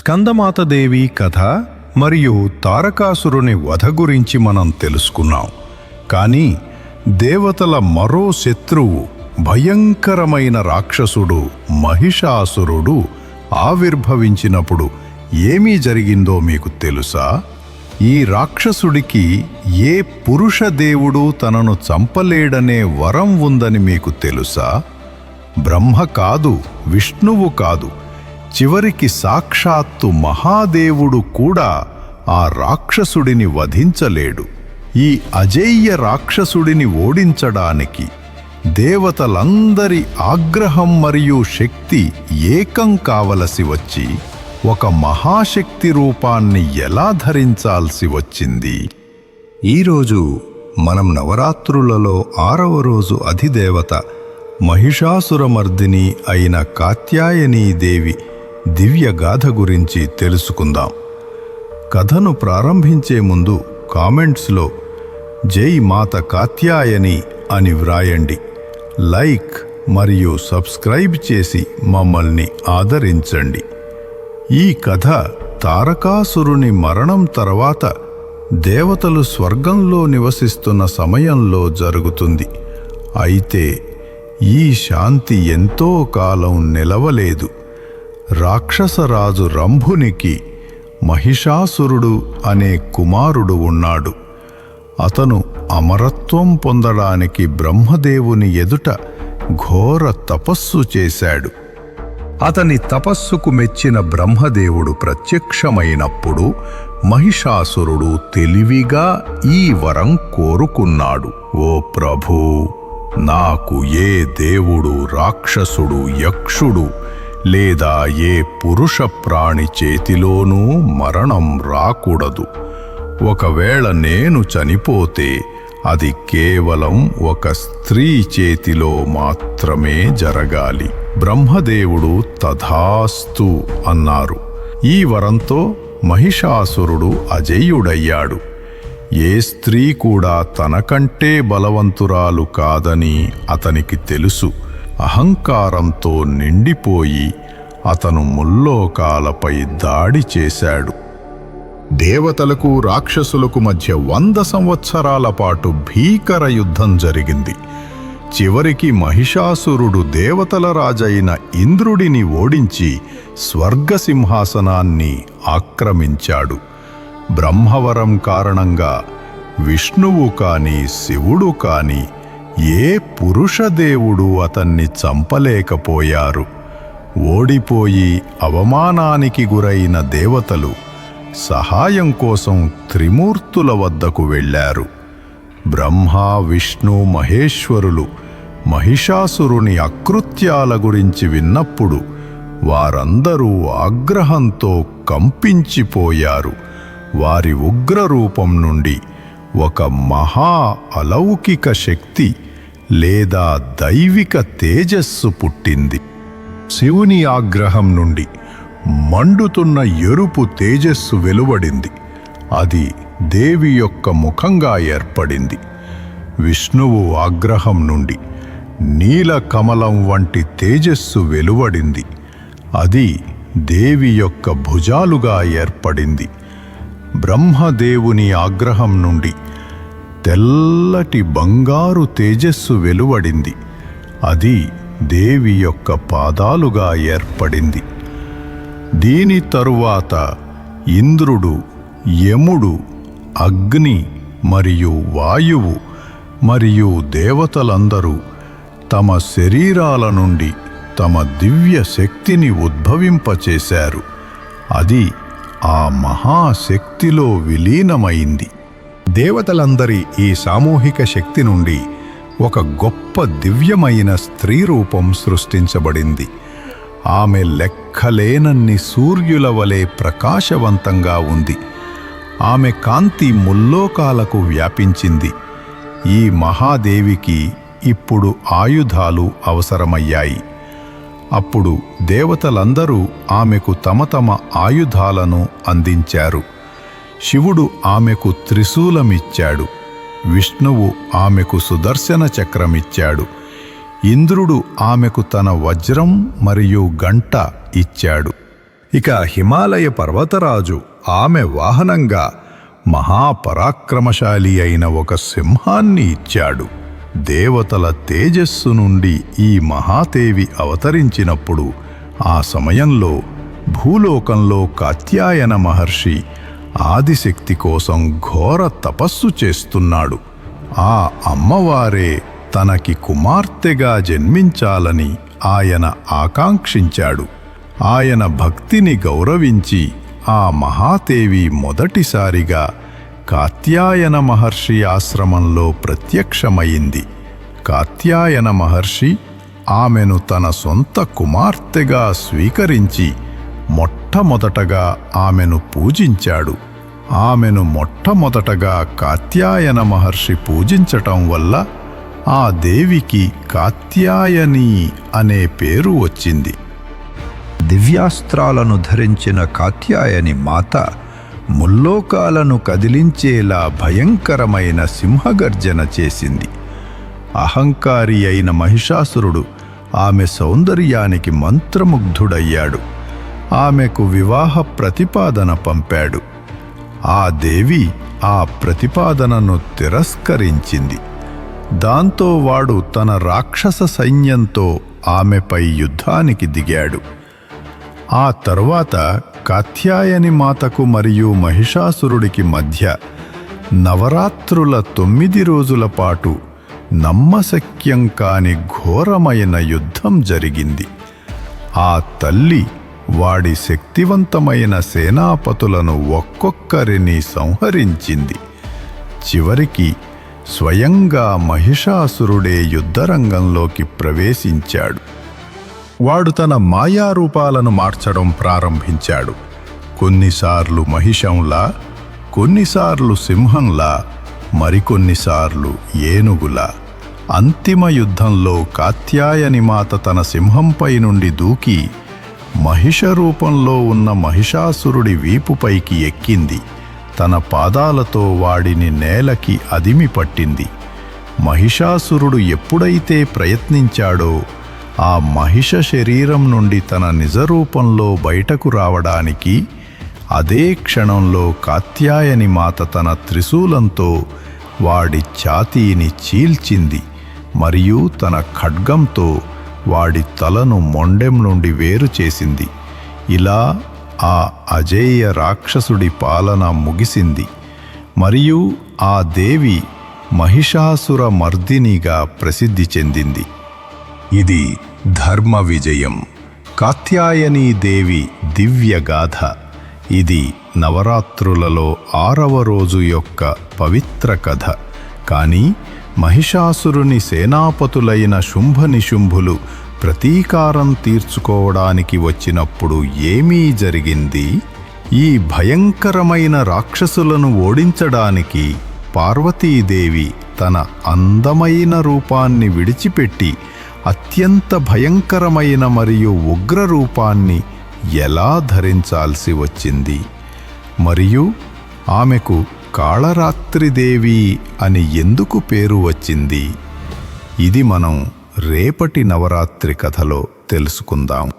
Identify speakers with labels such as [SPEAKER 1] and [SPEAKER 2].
[SPEAKER 1] స్కందమాతదేవి కథ మరియు తారకాసురుని వధ గురించి మనం తెలుసుకున్నాం. కానీ దేవతల మరో శత్రువు భయంకరమైన రాక్షసుడు మహిషాసురుడు ఆవిర్భవించినప్పుడు ఏమీ జరిగిందో మీకు తెలుసా? ఈ రాక్షసుడికి ఏ పురుష దేవుడు తనను చంపలేడనే వరం ఉందని మీకు తెలుసా? బ్రహ్మ కాదు విష్ణువు కాదు. చివరికి సాక్షాత్తు మహాదేవుడు కూడా ఆ రాక్షసుడిని వధించలేడు. ఈ అజేయ రాక్షసుడిని ఓడించడానికి దేవతలందరి ఆగ్రహం మరియు శక్తి ఏకం కావలసి వచ్చి ఒక మహాశక్తి రూపాన్ని ఎలా ధరించాల్సి వచ్చింది? ఈరోజు మనం నవరాత్రులలో ఆరవ రోజు అధిదేవత మహిషాసురమర్దిని అయిన కాత్యాయనీ దేవి దివ్య గాథ గురించి తెలుసుకుందాం. కథను ప్రారంభించే ముందు కామెంట్స్లో జై మాత కాత్యాయని అని వ్రాయండి. లైక్ మరియు సబ్స్క్రైబ్ చేసి మమ్మల్ని ఆదరించండి. ఈ కథ తారకాసురుని మరణం తర్వాత దేవతలు స్వర్గంలో నివసిస్తున్న సమయంలో జరుగుతుంది. అయితే ఈ శాంతి ఎంతో కాలం నిలవలేదు. రాక్షసరాజు రంభునికి మహిషాసురుడు అనే కుమారుడు ఉన్నాడు. అతను అమరత్వం పొందడానికి బ్రహ్మదేవుని ఎదుట ఘోర తపస్సు చేశాడు. అతని తపస్సుకు మెచ్చిన బ్రహ్మదేవుడు ప్రత్యక్షమైనప్పుడు మహిషాసురుడు తెలివిగా ఈ వరం కోరుకున్నాడు. ఓ ప్రభూ నాకు ఏ దేవుడు రాక్షసుడు యక్షుడు లేదా ఏ పురుష ప్రాణి చేతిలోనూ మరణం రాకూడదు. ఒకవేళ నేను చనిపోతే అది కేవలం ఒక స్త్రీ చేతిలో మాత్రమే జరగాలి. బ్రహ్మదేవుడు తథాస్తు అన్నారు. ఈ వరంతో మహిషాసురుడు అజేయుడయ్యాడు. ఏ స్త్రీ కూడా తనకంటే బలవంతురాలు కాదని అతనికి తెలుసు. అహంకారంతో నిండిపోయి అతను ముల్లోకాలపై దాడి చేశాడు. దేవతలకు రాక్షసులకు మధ్య వంద సంవత్సరాల పాటు భీకర యుద్ధం జరిగింది. చివరికి మహిషాసురుడు దేవతల రాజైన ఇంద్రుడిని ఓడించి స్వర్గసింహాసనాన్ని ఆక్రమించాడు. బ్రహ్మవరం కారణంగా విష్ణువు కాని శివుడు కానీ ఏ పురుషదేవుడు అతన్ని చంపలేకపోయారు. ఓడిపోయి అవమానానికి గురైన దేవతలు సహాయం కోసం త్రిమూర్తుల వద్దకు వెళ్ళారు. బ్రహ్మ విష్ణు మహేశ్వరులు మహిషాసురుని అకృత్యాల గురించి విన్నప్పుడు వారందరూ ఆగ్రహంతో కంపించిపోయారు. వారి ఉగ్రరూపం నుండి ఒక మహా అలౌకిక శక్తి లేదా దైవిక తేజస్సు పుట్టింది. శివుని ఆగ్రహం నుండి మండుతున్న ఎరుపు తేజస్సు వెలువడింది. అది దేవి యొక్క ముఖంగా ఏర్పడింది. విష్ణువు ఆగ్రహం నుండి నీల కమలం వంటి తేజస్సు వెలువడింది. అది దేవి యొక్క భుజాలుగా ఏర్పడింది. బ్రహ్మదేవుని ఆగ్రహం నుండి తెల్లటి బంగారు తేజస్సు వెలువడింది. అది దేవి యొక్క పాదాలుగా ఏర్పడింది. దీని తరువాత ఇంద్రుడు యముడు అగ్ని మరియు వాయువు మరియు దేవతలందరూ తమ శరీరాల నుండి తమ దివ్య శక్తిని ఉద్భవింపచేశారు. అది ఆ మహాశక్తిలో విలీనమైంది. దేవతలందరి ఈ సామూహిక శక్తి నుండి ఒక గొప్ప దివ్యమైన స్త్రీ రూపం సృష్టించబడింది. ఆమె లెక్కలేనన్ని సూర్యుల వలె ప్రకాశవంతంగా ఉంది. ఆమె కాంతి ముల్లోకాలకు వ్యాపించింది. ఈ మహాదేవికి ఇప్పుడు ఆయుధాలు అవసరమయ్యాయి. అప్పుడు దేవతలందరూ ఆమెకు తమ తమ ఆయుధాలను అందించారు. శివుడు ఆమెకు త్రిశూలమిచ్చాడు. విష్ణువు ఆమెకు సుదర్శన చక్రమిచ్చాడు. ఇంద్రుడు ఆమెకు తన వజ్రం మరియు గంట ఇచ్చాడు. ఇక హిమాలయ పర్వతరాజు ఆమె వాహనంగా మహాపరాక్రమశాలి అయిన ఒక సింహాన్ని ఇచ్చాడు. దేవతల తేజస్సు నుండి ఈ మహాదేవి అవతరించినప్పుడు ఆ సమయంలో భూలోకంలో కాత్యాయన మహర్షి ఆదిశక్తి కోసం ఘోర తపస్సు చేస్తున్నాడు. ఆ అమ్మవారే తనకి కుమార్తెగా జన్మించాలని ఆయన ఆకాంక్షించాడు. ఆయన భక్తిని గౌరవించి ఆ మహాదేవి మొదటిసారిగా కాత్యాయన మహర్షి ఆశ్రమంలో ప్రత్యక్షమైంది. కాత్యాయన మహర్షి ఆమెను తన సొంత కుమార్తెగా స్వీకరించి మొట్ట మొట్టమొదటగా ఆమెను పూజించాడు. ఆమెను మొట్టమొదటగా కాత్యాయన మహర్షి పూజించటం వల్ల ఆ దేవికి కాత్యాయని అనే పేరు వచ్చింది.
[SPEAKER 2] దివ్యాస్త్రాలను ధరించిన కాత్యాయని మాత ముల్లోకాలను కదిలించేలా భయంకరమైన సింహగర్జన చేసింది. అహంకారి అయిన మహిషాసురుడు ఆమె సౌందర్యానికి మంత్రముగ్ధుడయ్యాడు. ఆమెకు వివాహ ప్రతిపాదన పంపాడు. ఆ దేవి ఆ ప్రతిపాదనను తిరస్కరించింది. దాంతో వాడు తన రాక్షస సైన్యంతో ఆమెపై యుద్ధానికి దిగాడు. ఆ తరువాత కాత్యాయని మాతకు మరియు మహిషాసురుడికి మధ్య నవరాత్రుల తొమ్మిది రోజుల పాటు నమ్మశక్యం కాని ఘోరమైన యుద్ధం జరిగింది. ఆ తల్లి వాడి శక్తివంతమైన సేనాపతులను ఒక్కొక్కరిని సంహరించింది. చివరికి స్వయంగా మహిషాసురుడే యుద్ధరంగంలోకి ప్రవేశించాడు. వాడు తన మాయారూపాలను మార్చడం ప్రారంభించాడు. కొన్నిసార్లు మహిషంలా కొన్నిసార్లు సింహంలా మరికొన్నిసార్లు ఏనుగులా. అంతిమ యుద్ధంలో కాత్యాయని మాత తన సింహంపై నుండి దూకి మహిష రూపంలో ఉన్న మహిషాసురుడి వీపుపైకి ఎక్కింది. తన పాదాలతో వాడిని నేలకి అదిమి పట్టింది. మహిషాసురుడు ఎప్పుడైతే ప్రయత్నించాడో ఆ మహిష శరీరం నుండి తన నిజరూపంలో బయటకు రావడానికి అదే క్షణంలో కాత్యాయని మాత తన త్రిశూలంతో వాడి ఛాతీని చీల్చింది మరియు తన ఖడ్గంతో వాడి తలను మొండెం నుండి వేరు చేసింది. ఇలా ఆ అజేయ రాక్షసుడి పాలన ముగిసింది. మరియు ఆ దేవి మహిషాసుర మర్దినిగా ప్రసిద్ధి చెందింది. ఇది ధర్మ విజయం. కాత్యాయనీ దేవి దివ్యగాథ ఇది నవరాత్రులలో ఆరవ రోజు యొక్క పవిత్ర కథ. కానీ మహిషాసురుని సేనాపతులైన శుంభనిశుంభులు ప్రతీకారం తీర్చుకోవడానికి వచ్చినప్పుడు ఏమీ జరిగింది? ఈ భయంకరమైన రాక్షసులను ఓడించడానికి పార్వతీదేవి తన అందమైన రూపాన్ని విడిచిపెట్టి అత్యంత భయంకరమైన మరియు ఉగ్ర రూపాన్ని ఎలా ధరించాల్సి వచ్చింది? మరియు ఆమెకు కాళరాత్రిదేవి అని ఎందుకు పేరు వచ్చింది? ఇది మనం రేపటి నవరాత్రి కథలో తెలుసుకుందాం.